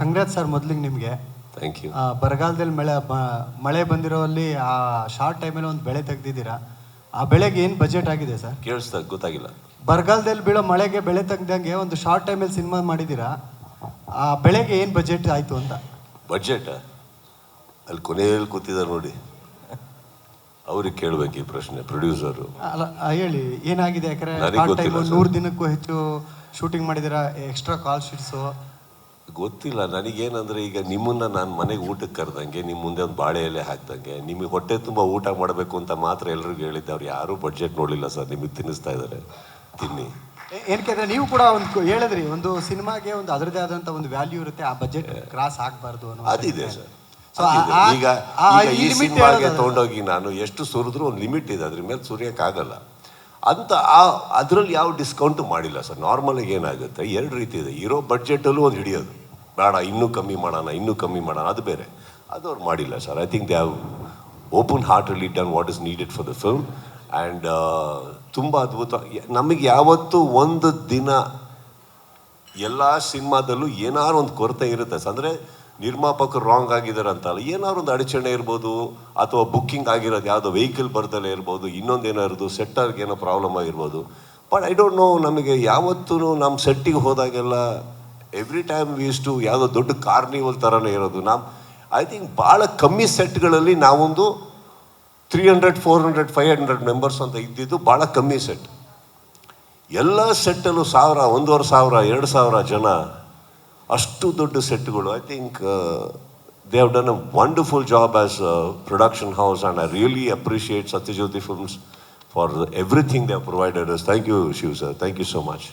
Congrat sir ಮೊದಲಿಗೆ ನಿಮಗೆ. Thank you ಬರಗಾಲದಲ್ಲಿ ಮಳೆ ಮಳೆ ಮಳೆ ಬಂದಿರೋಲ್ಲಿ ಆ ಶಾರ್ಟ್ ಟೈಮಲ್ಲಿ ಒಂದು ಬೆಳೆ ತೆಗ್ದಿದ್ದೀರಾ? ಆ ಬೆಳೆಗೆ ಏನು ಬಜೆಟ್ ಆಗಿದೆ ಸರ್ ಕೇಳಿಸ್ತಾ ಗೊತ್ತಾಗಿಲ್ಲ. ಬರಗಾಲದಲ್ಲಿ ಬೀಳೋ ಮಳೆಗೆ ಬೆಳೆ ತೆಗ್ದಂಗೆ ಒಂದು ಶಾರ್ಟ್ ಟೈಮಲ್ಲಿ ಸಿನಿಮಾ ಮಾಡಿದ್ದೀರಾ? ಆ ಬೆಳೆಗೆ ಏನು ಬಜೆಟ್ ಆಯಿತು ಅಂತ? ಬಜೆಟ್ ಅಲ್ಲಿ ಕೊನೆಯಲ್ಲಿ ಕೂತಿದ್ದಾರೆ ನೋಡಿ. ಅವ್ರಿಗೆ ಕೇಳ್ಬೇಕು ಈ ಪ್ರಶ್ನೆ ಪ್ರೊಡ್ಯೂಸರು ಅಲ್ಲ ಹೇಳಿ ಏನಾಗಿದೆ? ಯಾಕಂದ್ರೆ. ನೂರು ದಿನಕ್ಕೂ ಹೆಚ್ಚು ಶೂಟಿಂಗ್ ಮಾಡಿದ್ದೀರಾ ಎಕ್ಸ್ಟ್ರಾ ಕಾಲ್ ಶೀಟ್ಸು ಗೊತ್ತಿಲ್ಲ. ನನಗೇನಂದ್ರೆ ಈಗ ನಿಮ್ಮನ್ನ ನಾನು ಮನೆಗೆ ಊಟಕ್ಕೆ ಕರೆದಂಗೆ ನಿಮ್ಮ ಮುಂದೆ ಒಂದು ಬಾಳೆ ಎಲೆ ಹಾಕ್ದಂಗೆ ನಿಮಗೆ ಹೊಟ್ಟೆ ತುಂಬ ಊಟ ಮಾಡಬೇಕು ಅಂತ ಮಾತ್ರ ಎಲ್ರಿಗೂ ಹೇಳಿದ್ದೆ. ಅವ್ರು ಯಾರೂ ಬಡ್ಜೆಟ್ ನೋಡಲಿಲ್ಲ ಸರ್. ನಿಮಗೆ ತಿನ್ನಿಸ್ತಾ ಇದ್ದಾರೆ. ತಿನ್ನಿ. ಏನಕ್ಕೆ ಅಂದರೆ ನೀವು ಕೂಡ ಒಂದು ಹೇಳಿದ್ರಿ ಒಂದು ಸಿನಿಮಾಗೆ ಒಂದು ಅದರದೇ ಆದಂಥ ಒಂದು ವ್ಯಾಲ್ಯೂ ಇರುತ್ತೆ. ಆ ಬಜೆಟ್ ಕ್ರಾಸ್ ಆಗಬಾರ್ದು ಅನ್ನೋ ಅದಿದೆ ಸರ್. ಈಗ ಈ ಸಿನಿಮಾಗೆ ತೊಗೊಂಡೋಗಿ ನಾನು ಎಷ್ಟು ಸುರಿದ್ರು ಒಂದು ಲಿಮಿಟ್ ಇದೆ. ಅದ್ರ ಮೇಲೆ ಸುರಿಯೋಕ್ಕಾಗಲ್ಲ ಅಂತ ಆ ಅದರಲ್ಲಿ ಯಾವ ಡಿಸ್ಕೌಂಟು ಮಾಡಿಲ್ಲ ಸರ್. ನಾರ್ಮಲಾಗಿ ಏನಾಗುತ್ತೆ? ಎರಡು ರೀತಿ ಇದೆ. ಇರೋ ಬಡ್ಜೆಟಲ್ಲೂ ಒಂದು ಹಿಡಿಯೋದು. ಬೇಡ, ಇನ್ನೂ ಕಮ್ಮಿ ಮಾಡೋಣ, ಇನ್ನೂ ಕಮ್ಮಿ ಮಾಡೋಣ, ಅದು ಬೇರೆ. ಅದು ಅವ್ರು ಮಾಡಿಲ್ಲ sir. I think they have open ಹಾರ್ಟಲ್ಲಿ done what is needed for the film and ತುಂಬ ಅದ್ಭುತ. ನಮಗೆ ಯಾವತ್ತೂ ಒಂದು ದಿನ ಎಲ್ಲ ಸಿನಿಮಾದಲ್ಲೂ ಏನಾದ್ರು ಒಂದು ಕೊರತೆ ಇರುತ್ತೆ ಅಂದರೆ ನಿರ್ಮಾಪಕರು ರಾಂಗ್ ಆಗಿದ್ದಾರೆ ಅಂತಲ್ಲ ಏನಾದ್ರು ಒಂದು ಅಡಚಣೆ ಇರ್ಬೋದು, ಅಥವಾ ಬುಕ್ಕಿಂಗ್ ಆಗಿರೋದು, ಯಾವುದೋ ವೆಹಿಕಲ್ ಬರ್ತಲೇ ಇರ್ಬೋದು ಇನ್ನೊಂದು ಇರೋದು ಸೆಟ್ಟರ್ಗೆ ಏನೋ ಪ್ರಾಬ್ಲಮ್ ಆಗಿರ್ಬೋದು. ಬಟ್ ಐ ಡೋಂಟ್ ನೋ ನಮಗೆ ಯಾವತ್ತೂ ನಮ್ಮ ಸೆಟ್ಟಿಗೆ ಹೋದಾಗೆಲ್ಲ ಎವ್ರಿ ಟೈಮ್ ಟು ಯಾವುದೋ ದೊಡ್ಡ ಕಾರ್ನಿವಲ್ ಥರನೇ ಇರೋದು. ನಾವು ಐ ಥಿಂಕ್ ಭಾಳ ಕಮ್ಮಿ ಸೆಟ್ಗಳಲ್ಲಿ ನಾವೊಂದು three hundred four hundred five hundred members ಅಂತ ಇದ್ದಿದ್ದು ಭಾಳ ಕಮ್ಮಿ ಸೆಟ್ ಎಲ್ಲ ಸೆಟ್ಟಲ್ಲೂ ಸಾವಿರ, ಒಂದೂವರೆ ಸಾವಿರ, ಎರಡು ಸಾವಿರ ಜನ ಅಷ್ಟು ದೊಡ್ಡ ಸೆಟ್ಗಳು I think they have done a wonderful job as production house and I really appreciate Satyajyoti films for everything they have provided thank you Shiv sir thank you so much